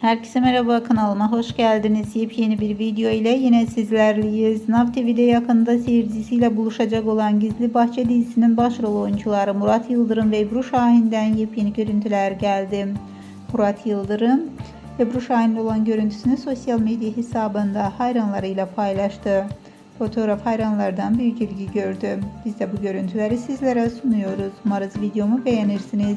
Herkese merhaba kanalıma hoş geldiniz. Yepyeni bir video ile yine sizlerleyiz. Nav TV'de yakında seyircisiyle buluşacak olan Gizli Bahçe dizisinin başrol oyuncuları Murat Yıldırım ve Ebru Şahin'den yepyeni görüntüler geldi. Murat Yıldırım, Ebru Şahin'le olan görüntüsünü sosyal medya hesabında hayranlarıyla paylaştı. Fotoğraf hayranlardan büyük ilgi gördü. Biz de bu görüntüleri sizlere sunuyoruz. Umarız videomu beğenirsiniz.